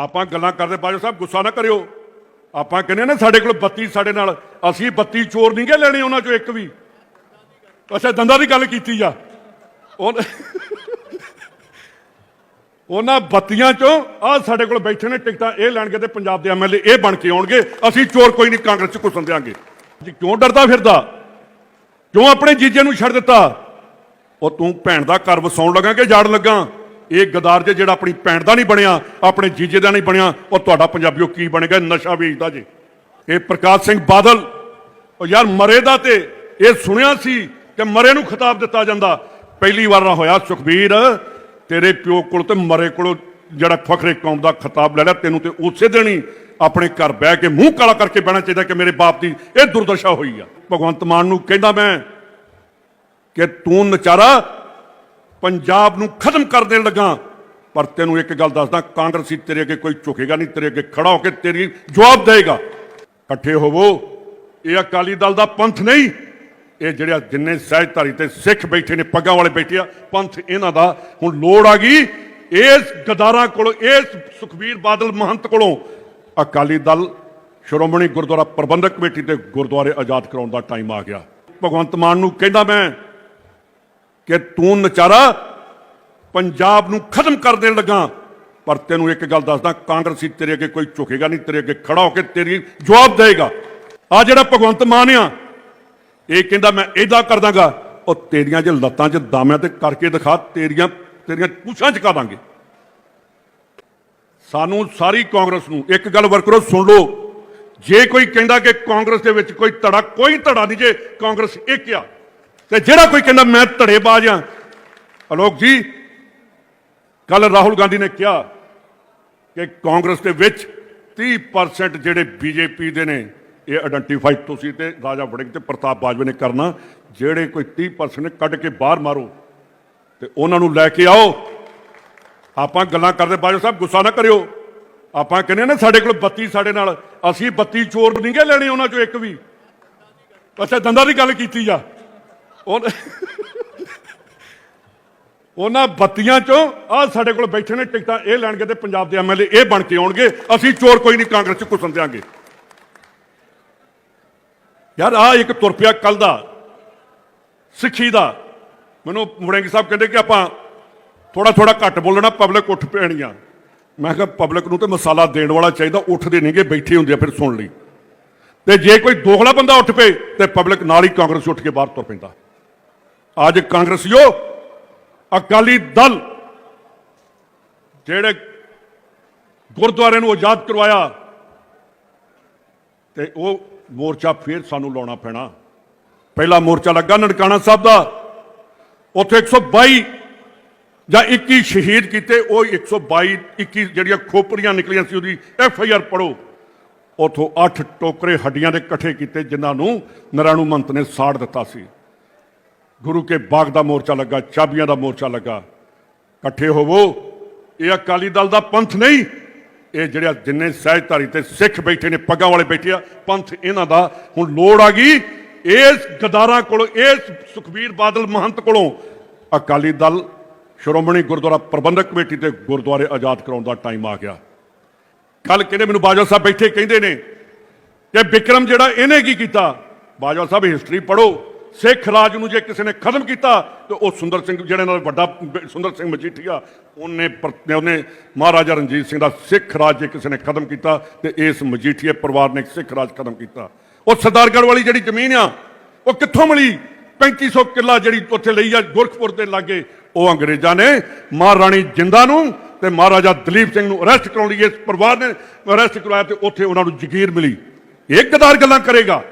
ਆਪਾਂ ਗੱਲਾਂ ਕਰਦੇ ਬਾਜੋ ਸਾਹਿਬ, ਗੁੱਸਾ ਨਾ ਕਰਿਓ। ਆਪਾਂ ਕਹਿੰਦੇ ਨੇ, ਸਾਡੇ ਕੋਲ ਬੱਤੀ ਸਾਡੇ ਨਾਲ। ਅਸੀਂ ਬੱਤੀ ਚੋਰ ਨਹੀਂ ਗੇ ਲੈਣੇ ਉਹਨਾਂ ਚੋਂ ਇੱਕ ਵੀ। ਅੱਛਾ, ਦੰਦਾਂ ਦੀ ਗੱਲ ਕੀਤੀ ਆ। ਉਹਨਾਂ ਬੱਤੀਆਂ ਚੋਂ ਆ ਸਾਡੇ ਕੋਲ ਬੈਠੇ ਨੇ ਟਿਕਟਾਂ, ਇਹ ਲੈਣਗੇ ਤੇ ਪੰਜਾਬ ਦੇ ਐਮਐਲਏ ਇਹ ਬਣ ਕੇ ਆਉਣਗੇ। ਅਸੀਂ ਚੋਰ ਕੋਈ ਨਹੀਂ, ਕਾਂਗਰਸ ਚ ਘੁਸਣ ਦਿਆਂਗੇ। ਜੀ, ਕਿਉਂ ਡਰਦਾ ਫਿਰਦਾ? ਕਿਉਂ ਆਪਣੇ ਜੀਜੇ ਨੂੰ ਛੱਡ ਦਿੱਤਾ? ਉਹ ਤੂੰ ਭੈਣ ਦਾ ਘਰ ਵਸਾਉਣ ਲੱਗਾ ਕਿ ਜਾੜ ਲੱਗਾ? ਇਹ ਗਦਾਰ ਜੇ ਜਿਹੜਾ ਆਪਣੀ ਭੈਣ ਦਾ ਨਹੀਂ ਬਣਿਆ, ਆਪਣੇ ਜੀਜੇ ਦਾ ਨਹੀਂ ਬਣਿਆ, ਉਹ ਤੁਹਾਡਾ ਪੰਜਾਬੀਓ ਕੀ ਬਣੇਗਾ ਨਸ਼ਾ ਵੇਚਦਾ ਜੇ। ਇਹ ਪ੍ਰਕਾਸ਼ ਸਿੰਘ ਬਾਦਲ, ਉਹ ਯਾਰ ਮਰੇ ਦਾ ਤੇ ਇਹ ਸੁਣਿਆ ਸੀ ਕਿ ਮਰੇ ਨੂੰ ਖਿਤਾਬ ਦਿੱਤਾ ਜਾਂਦਾ। ਪਹਿਲੀ ਵਾਰ ਨਾ ਹੋਇਆ, ਸੁਖਬੀਰ, ਤੇਰੇ ਪਿਓ ਕੋਲ ਤੇ ਮਰੇ ਕੋਲੋਂ ਜਿਹੜਾ ਫਖਰੇ ਕੌਮ ਦਾ ਖਿਤਾਬ ਲੈ ਲਿਆ, ਤੈਨੂੰ ਤੇ ਉਸੇ ਦਿਨ ਹੀ ਆਪਣੇ ਘਰ ਬਹਿ ਕੇ ਮੂੰਹ ਕਾਲਾ ਕਰਕੇ ਬਹਿਣਾ ਚਾਹੀਦਾ ਕਿ ਮੇਰੇ ਬਾਪ ਦੀ ਇਹ ਦੁਰਦਸ਼ਾ ਹੋਈ ਆ। ਭਗਵੰਤ ਮਾਨ ਨੂੰ ਕਹਿੰਦਾ ਮੈਂ ਕਿ ਤੂੰ ਨਚਾਰਾ ਪੰਜਾਬ ਨੂੰ ਖਤਮ ਕਰ ਦੇਣ ਲੱਗਾ। ਪਰ ਤੈਨੂੰ ਇੱਕ ਗੱਲ ਦੱਸਦਾ, ਕਾਂਗਰਸੀ ਤੇਰੇ ਅੱਗੇ ਕੋਈ ਝੁਕੇਗਾ ਨਹੀਂ, ਤੇਰੇ ਅੱਗੇ ਖੜਾ ਹੋ ਕੇ ਤੇਰੀ ਜਵਾਬ ਦੇਗਾ ਇਕੱਠੇ ਹੋਵੋ, ਇਹ ਅਕਾਲੀ ਦਲ ਦਾ ਪੰਥ ਨਹੀਂ। ਇਹ ਜਿਹੜਾ ਜਿੰਨੇ ਸਹਿਜਧਾਰੀ ਤੇ ਸਿੱਖ ਬੈਠੇ ਨੇ, ਪੱਗਾਂ ਵਾਲੇ ਬੈਠੇ ਆ, ਪੰਥ ਇਹਨਾਂ ਦਾ ਹੁਣ ਲੋੜ ਆ ਗਈ ਇਸ ਗਦਾਰਾਂ ਕੋਲੋਂ, ਇਸ ਸੁਖਬੀਰ ਬਾਦਲ ਮਹੰਤ ਕੋਲੋਂ। ਅਕਾਲੀ ਦਲ ਸ਼੍ਰੋਮਣੀ ਗੁਰਦੁਆਰਾ ਪ੍ਰਬੰਧਕ ਕਮੇਟੀ ਤੇ ਗੁਰਦੁਆਰੇ ਆਜ਼ਾਦ ਕਰਾਉਣ ਦਾ ਟਾਈਮ ਆ ਗਿਆ। ਭਗਵੰਤ ਮਾਨ ਨੂੰ ਕਹਿੰਦਾ ਮੈਂ ਕਿ ਤੂੰ ਨਚਾਰਾ ਪੰਜਾਬ ਨੂੰ ਖਤਮ ਕਰ ਦੇਣ ਲੱਗਾ। ਪਰ ਤੈਨੂੰ ਇੱਕ ਗੱਲ ਦੱਸਦਾ, ਕਾਂਗਰਸੀ ਤੇਰੇ ਅੱਗੇ ਕੋਈ ਝੁਕੇਗਾ ਨਹੀਂ, ਤੇਰੇ ਅੱਗੇ ਖੜਾ ਹੋ ਕੇ ਤੇਰੀ ਜਵਾਬ ਦੇਗਾ ਆ ਜਿਹੜਾ ਭਗਵੰਤ ਮਾਨ ਆ, ਇਹ ਕਹਿੰਦਾ, ਮੈਂ ਇਹਦਾ ਕਰ ਦਾਂਗਾ। ਉਹ ਤੇਰੀਆਂ ਜੇ ਲੱਤਾਂ 'ਚ ਦਾਮਿਆਂ ਤੇ ਕਰਕੇ ਦਿਖਾ, ਤੇਰੀਆਂ ਤੇਰੀਆਂ ਪੁੱਛਾਂ ਚਕਾ ਦਾਂਗੇ। ਸਾਨੂੰ ਸਾਰੀ ਕਾਂਗਰਸ ਨੂੰ ਇੱਕ ਗੱਲ ਵਰਕਰੋ ਸੁਣ ਲਓ। ਜੇ ਕੋਈ ਕਹਿੰਦਾ ਕਿ ਕਾਂਗਰਸ ਦੇ ਵਿੱਚ ਕੋਈ ਧੜਾ ਕੋਈ ਧੜਾ ਨਹੀਂ ਜੇ ਕਾਂਗਰਸ ਇੱਕ ਆ ਤੇ ਜਿਹੜਾ ਕੋਈ ਕਹਿੰਦਾ ਮੈਂ ਧੜੇਬਾਜ਼ ਆ ਅਲੋਕ ਜੀ ਕੱਲ ਰਾਹੁਲ ਗਾਂਧੀ ਨੇ ਕਿਹਾ ਕਿ ਕਾਂਗਰਸ ਦੇ ਵਿੱਚ 30% ਜਿਹੜੇ ਬੀਜੇਪੀ ਦੇ ਨੇ, ਇਹ ਆਇਡੈਂਟੀਫਾਈ ਤੁਸੀਂ ਤੇ ਰਾਜਾ ਵੜਿੰਗ ਤੇ ਪ੍ਰਤਾਪ ਬਾਜਵੇ ਨੇ ਕਰਨਾ। ਜਿਹੜੇ ਕੋਈ 30% ਨੇ, ਕੱਢ ਕੇ ਬਾਹਰ ਮਾਰੋ ਤੇ ਉਹਨਾਂ ਨੂੰ ਲੈ ਕੇ ਆਓ। ਆਪਾਂ ਗੱਲਾਂ ਕਰਦੇ, ਬਾਜਵਾ ਸਾਹਿਬ, ਗੁੱਸਾ ਨਾ ਕਰਿਓ। ਆਪਾਂ ਕਹਿੰਦੇ ਨੇ, ਸਾਡੇ ਕੋਲ ਬੱਤੀ ਸਾਡੇ ਨਾਲ। ਅਸੀਂ ਬੱਤੀ ਚੋਰ ਨਹੀਂ ਗਏ ਲੈਣੇ ਉਹਨਾਂ ਚੋਂ ਇੱਕ ਵੀ। ਅੱਛਾ, ਦੰਦਾਂ ਦੀ ਗੱਲ ਕੀਤੀ ਆ ਉਹਨਾਂ ਬੱਤੀਆਂ ਚੋਂ ਆ ਸਾਡੇ ਕੋਲ ਬੈਠੇ ਨੇ ਟਿਕਟਾਂ, ਇਹ ਲੈਣਗੇ ਤੇ ਪੰਜਾਬ ਦੇ ਐਮਐਲਏ ਇਹ ਬਣ ਕੇ ਆਉਣਗੇ। ਅਸੀਂ ਚੋਰ ਕੋਈ ਨਹੀਂ, ਕਾਂਗਰਸ ਚ ਘੁਸਣ ਦਿਆਂਗੇ। ਯਾਰ ਆ ਇੱਕ ਤੁਰ ਪਿਆ ਕੱਲ ਦਾ, ਸਿੱਖੀ ਦਾ। ਮੈਨੂੰ ਮੁੜਿੰਗ ਸਾਹਿਬ ਕਹਿੰਦੇ ਕਿ ਆਪਾਂ ਥੋੜਾ ਥੋੜਾ ਘੱਟ ਬੋਲਣਾ ਪਬਲਿਕ ਉੱਠ ਪੈਣੀ ਆ ਮੈਂ ਕਿਹਾ ਪਬਲਿਕ ਨੂੰ ਤੇ ਮਸਾਲਾ ਦੇਣ ਵਾਲਾ ਚਾਹੀਦਾ, ਉੱਠਦੇ ਨਹੀਂਗੇ ਬੈਠੇ ਹੁੰਦੇ ਆ ਫਿਰ ਸੁਣ ਲਈ। ਤੇ ਜੇ ਕੋਈ ਦੋਗਲਾ ਬੰਦਾ ਉੱਠ ਪਏ, ਤੇ ਪਬਲਿਕ ਨਾਲ ਹੀ ਕਾਂਗਰਸ ਉੱਠ ਕੇ ਬਾਹਰ ਤੁਰ ਪੈਂਦਾ। ਅੱਜ ਕਾਂਗਰਸੀਓ, ਅਕਾਲੀ ਦਲ ਜਿਹੜੇ ਗੁਰਦੁਆਰੇ ਨੂੰ ਆਜ਼ਾਦ ਕਰਵਾਇਆ ਤੇ ਉਹ ਮੋਰਚਾ ਫੇਰ ਸਾਨੂੰ ਲਾਉਣਾ ਪੈਣਾ। ਪਹਿਲਾ ਮੋਰਚਾ ਲੱਗਾ ਨਨਕਾਣਾ ਸਾਹਿਬ ਦਾ। ਉੱਥੇ 122 ਜਾਂ 21 ਸ਼ਹੀਦ ਕੀਤੇ, ਉਹ 122 21 ਜਿਹੜੀਆਂ ਖੋਪਰੀਆਂ ਨਿਕਲੀਆਂ ਸੀ ਉਹਦੀ ਐਫ ਆਈ ਆਰ ਪੜੋ ਉਥੋਂ 8 ਟੋਕਰੇ ਹੱਡੀਆਂ ਦੇ ਇਕੱਠੇ ਕੀਤੇ ਜਿਨ੍ਹਾਂ ਨੂੰ ਨਰਾਣੂ ਮੰਤ ਨੇ ਸਾੜ ਦਿੱਤਾ ਸੀ। ਗੁਰੂ ਕੇ ਬਾਗ ਦਾ ਮੋਰਚਾ ਲੱਗਾ, ਚਾਬੀਆਂ ਦਾ ਮੋਰਚਾ ਲੱਗਾ। ਇਕੱਠੇ ਹੋਵੋ, ਇਹ ਅਕਾਲੀ ਦਲ ਦਾ ਪੰਥ ਨਹੀਂ। ਇਹ ਜਿਹੜਾ ਜਿੰਨੇ ਸਹਿਜਧਾਰੀ ਤੇ ਸਿੱਖ ਬੈਠੇ ਨੇ, ਪੱਗਾਂ ਵਾਲੇ ਬੈਠੇ ਆ, ਪੰਥ ਇਹਨਾਂ ਦਾ। ਹੁਣ ਲੋੜ ਆ ਗਈ ਇਸ ਗਦਾਰਾਂ ਕੋਲੋਂ, ਇਸ ਸੁਖਬੀਰ ਬਾਦਲ ਮਹੰਤ ਕੋਲੋਂ ਅਕਾਲੀ ਦਲ ਸ਼੍ਰੋਮਣੀ ਗੁਰਦੁਆਰਾ ਪ੍ਰਬੰਧਕ ਕਮੇਟੀ ਤੇ ਗੁਰਦੁਆਰੇ ਆਜ਼ਾਦ ਕਰਾਉਣ ਦਾ ਟਾਈਮ ਆ ਗਿਆ। ਕੱਲ ਕਹਿੰਦੇ ਮੈਨੂੰ ਬਾਜਵਾ ਸਾਹਿਬ ਬੈਠੇ ਕਹਿੰਦੇ ਨੇ ਕਿ ਵਿਕਰਮ ਜਿਹੜਾ ਇਹਨੇ ਕੀ ਕੀਤਾ? ਬਾਜਵਾ ਸਾਹਿਬ ਹਿਸਟਰੀ ਪੜੋ ਸਿੱਖ ਰਾਜ ਨੂੰ ਜੇ ਕਿਸੇ ਨੇ ਖਤਮ ਕੀਤਾ, ਤੇ ਉਹ ਸੁੰਦਰ ਸਿੰਘ ਜਿਹੜੇ ਨਾਲ ਵੱਡਾ ਸੁੰਦਰ ਸਿੰਘ ਮਜੀਠੀਆ, ਉਹਨੇ ਉਹਨੇ ਮਹਾਰਾਜਾ ਰਣਜੀਤ ਸਿੰਘ ਦਾ ਸਿੱਖ ਰਾਜ ਜੇ ਕਿਸੇ ਨੇ ਖਤਮ ਕੀਤਾ, ਤੇ ਇਸ ਮਜੀਠੀਆ ਪਰਿਵਾਰ ਨੇ ਸਿੱਖ ਰਾਜ ਖਤਮ ਕੀਤਾ। ਉਹ ਸਰਦਾਰਗੜ੍ਹ ਵਾਲੀ ਜਿਹੜੀ ਜ਼ਮੀਨ ਆ, ਉਹ ਕਿੱਥੋਂ ਮਿਲੀ? 3500 ਕਿੱਲਾ ਜਿਹੜੀ ਉੱਥੇ ਲਈ ਆ, ਗੁਰਖਪੁਰ ਦੇ ਲਾਗੇ। ਉਹ ਅੰਗਰੇਜ਼ਾਂ ਨੇ ਮਹਾਰਾਣੀ ਜਿੰਦਾ ਨੂੰ ਤੇ ਮਹਾਰਾਜਾ ਦਲੀਪ ਸਿੰਘ ਨੂੰ ਅਰੈਸਟ ਕਰਾਉਣ ਲਈ ਇਸ ਪਰਿਵਾਰ ਨੇ ਅਰੈਸਟ ਕਰਵਾਇਆ ਤੇ ਉੱਥੇ ਉਹਨਾਂ ਨੂੰ ਜ਼ਗੀਰ ਮਿਲੀ। ਇਹ ਗਦਾਰ ਗੱਲਾਂ ਕਰੇਗਾ।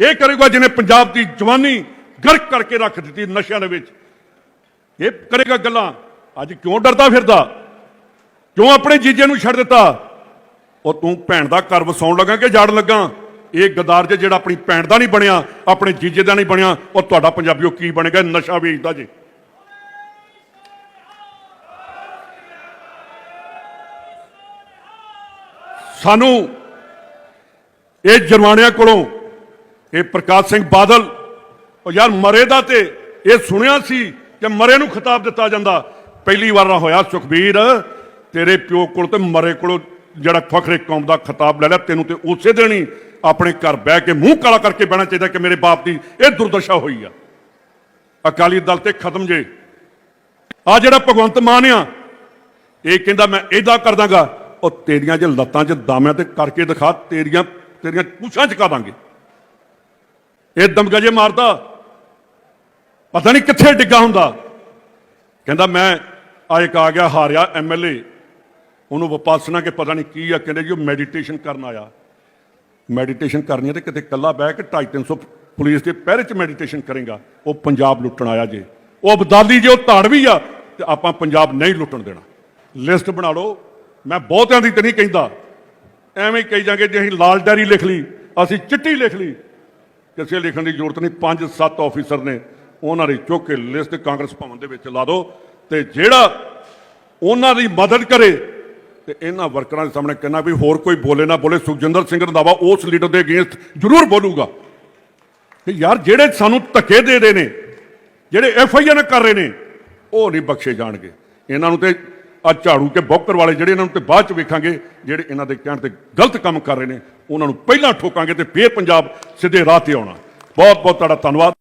ਇਹ ਕਰੇਗਾ ਜਿਹਨੇ ਪੰਜਾਬ ਦੀ ਜਵਾਨੀ ਗਰਕ ਕਰਕੇ ਰੱਖ ਦਿੱਤੀ ਨਸ਼ਿਆਂ ਦੇ ਵਿੱਚ। ਇਹ ਕਰੇਗਾ ਗੱਲਾਂ। ਅੱਜ ਕਿਉਂ ਡਰਦਾ ਫਿਰਦਾ? ਕਿਉਂ ਆਪਣੇ ਜੀਜੇ ਨੂੰ ਛੱਡ ਦਿੱਤਾ? ਉਹ ਤੂੰ ਭੈਣ ਦਾ ਘਰ ਵਸਾਉਣ ਲੱਗਾ ਕਿ ਜਾੜ ਲੱਗਾ? ਇਹ ਗਦਾਰ ਜੇ ਜਿਹੜਾ ਆਪਣੀ ਭੈਣ ਦਾ ਨਹੀਂ ਬਣਿਆ, ਆਪਣੇ ਜੀਜੇ ਦਾ ਨਹੀਂ ਬਣਿਆ, ਉਹ ਤੁਹਾਡਾ ਪੰਜਾਬੀਓ ਕੀ ਬਣੇਗਾ? ਨਸ਼ਾ ਵੇਚਦਾ ਜੇ। ਸਾਨੂੰ ਇਹ ਜਰਵਾਣਿਆਂ ਕੋਲੋਂ ਇਹ ਪ੍ਰਕਾਸ਼ ਸਿੰਘ ਬਾਦਲ, ਉਹ ਯਾਰ ਮਰੇ ਦਾ ਤੇ ਇਹ ਸੁਣਿਆ ਸੀ ਕਿ ਮਰੇ ਨੂੰ ਖਿਤਾਬ ਦਿੱਤਾ ਜਾਂਦਾ। ਪਹਿਲੀ ਵਾਰ ਨਾ ਹੋਇਆ ਸੁਖਬੀਰ, ਤੇਰੇ ਪਿਓ ਕੋਲ ਤੇ ਮਰੇ ਕੋਲੋਂ ਜਿਹੜਾ ਫਖਰੇ ਕੌਮ ਦਾ ਖਿਤਾਬ ਲੈ ਲਿਆ, ਤੈਨੂੰ ਤੇ ਉਸੇ ਦਿਨ ਹੀ ਆਪਣੇ ਘਰ ਬਹਿ ਕੇ ਮੂੰਹ ਕਾਲਾ ਕਰਕੇ ਬਹਿਣਾ ਚਾਹੀਦਾ ਕਿ ਮੇਰੇ ਬਾਪ ਦੀ ਇਹ ਦੁਰਦਸ਼ਾ ਹੋਈ ਆ। ਅਕਾਲੀ ਦਲ ਤੇ ਖਤਮ ਜੇ। ਆ ਜਿਹੜਾ ਭਗਵੰਤ ਮਾਨ ਆ, ਇਹ ਕਹਿੰਦਾ ਮੈਂ ਇਹਦਾ ਕਰ ਦਾਂਗਾ, ਉਹ ਤੇਰੀਆਂ ਜੇ ਲੱਤਾਂ 'ਚ ਦਾਮਿਆਂ ਤੇ ਕਰਕੇ ਦਿਖਾ, ਤੇਰੀਆਂ ਤੇਰੀਆਂ ਪੁੱਛਾਂ ਚਕਾ ਦਾਂਗੇ। ਇਹ ਦਮਗਜੇ ਮਾਰਦਾ। ਪਤਾ ਨਹੀਂ ਕਿੱਥੇ ਡਿੱਗਾ ਹੁੰਦਾ। ਕਹਿੰਦਾ ਮੈਂ ਆ ਇੱਕ ਆ ਗਿਆ ਹਾਰਿਆ ਐਮਐਲਏ ਉਹਨੂੰ ਵਿਪਾਸਨਾ ਕੇ ਪਤਾ ਨਹੀਂ ਕੀ ਆ, ਕਹਿੰਦੇ ਜੀ ਉਹ ਮੈਡੀਟੇਸ਼ਨ ਕਰਨ ਆਇਆ। ਮੈਡੀਟੇਸ਼ਨ ਕਰਨੀ ਹੈ ਤੇ ਕਿਤੇ ਕੱਲਾ ਬਹਿ ਕੇ 250 ਪੁਲਿਸ ਦੇ ਪਹਿਰੇ 'ਚ ਮੈਡੀਟੇਸ਼ਨ ਕਰੇਗਾ। ਉਹ ਪੰਜਾਬ ਲੁੱਟਣ ਆਇਆ ਜੇ। ਉਹ ਅਬਦਾਲੀ ਜੇ ਉਹ ਧਾੜਵੀ ਆ, ਤੇ ਆਪਾਂ ਪੰਜਾਬ ਨਹੀਂ ਲੁੱਟਣ ਦੇਣਾ। ਲਿਸਟ ਬਣਾ ਲਓ। ਮੈਂ ਬਹੁਤਿਆਂ ਦੀ ਤੇ ਨਹੀਂ ਕਹਿੰਦਾ। ਐਵੇਂ ਹੀ ਕਹੀ ਜਾਂਗੇ ਜੇ ਅਸੀਂ ਲਾਲ ਡੈਰੀ ਲਿਖ ਲਈ, ਅਸੀਂ ਚਿੱਟੀ ਲਿਖ ਲਈ ਕਿਸੇ ਲਿਖਣ ਦੀ ਜ਼ਰੂਰਤ ਨਹੀਂ, ਪੰਜ ਸੱਤ ਆਫੀਸਰ ਨੇ ਉਹਨਾਂ ਦੀ ਚੁੱਕ ਕੇ ਲਿਸਟ ਕਾਂਗਰਸ ਭਵਨ ਦੇ ਵਿੱਚ ਲਾ ਦਿਓ ਤੇ ਜਿਹੜਾ ਉਹਨਾਂ ਦੀ ਮਦਦ ਕਰੇ ਤੇ ਇਹਨਾਂ ਵਰਕਰਾਂ ਦੇ ਸਾਹਮਣੇ ਕਹਿਣਾ ਵੀ ਹੋਰ ਕੋਈ ਬੋਲੇ ਨਾ ਬੋਲੇ, ਸੁਖਜਿੰਦਰ ਸਿੰਘ ਰੰਧਾਵਾ ਉਸ ਲੀਡਰ ਦੇ ਅਗੇਂਸਟ ਜ਼ਰੂਰ ਬੋਲੂਗਾ। ਕਿ ਯਾਰ ਜਿਹੜੇ ਸਾਨੂੰ ਧੱਕੇ ਦੇ ਰਹੇ ਨੇ, ਜਿਹੜੇ ਐਫ ਆਈ ਆਰ ਕਰ ਰਹੇ ਨੇ, ਉਹ ਨਹੀਂ ਬਖਸ਼ੇ ਜਾਣਗੇ। ਇਹਨਾਂ ਨੂੰ ਤੇ ਆ ਝਾੜੂ ਕੇ ਬੌਕਰ ਵਾਲੇ ਜਿਹੜੇ ਇਹਨਾਂ ਨੂੰ ਤੇ ਬਾਅਦ ਚ ਵੇਖਾਂਗੇ, ਜਿਹੜੇ ਇਹਨਾਂ ਦੇ ਕਹਿਣ ਤੇ ਗਲਤ ਕੰਮ ਕਰ ਰਹੇ ਨੇ ਉਹਨਾਂ ਨੂੰ ਪਹਿਲਾਂ ਠੋਕਾਂਗੇ ਤੇ ਫੇਰ ਪੰਜਾਬ ਸਿੱਧੇ ਰਾਹ ਤੇ ਆਉਣਾ। ਬਹੁਤ ਬਹੁਤ ਤੁਹਾਡਾ ਧੰਨਵਾਦ।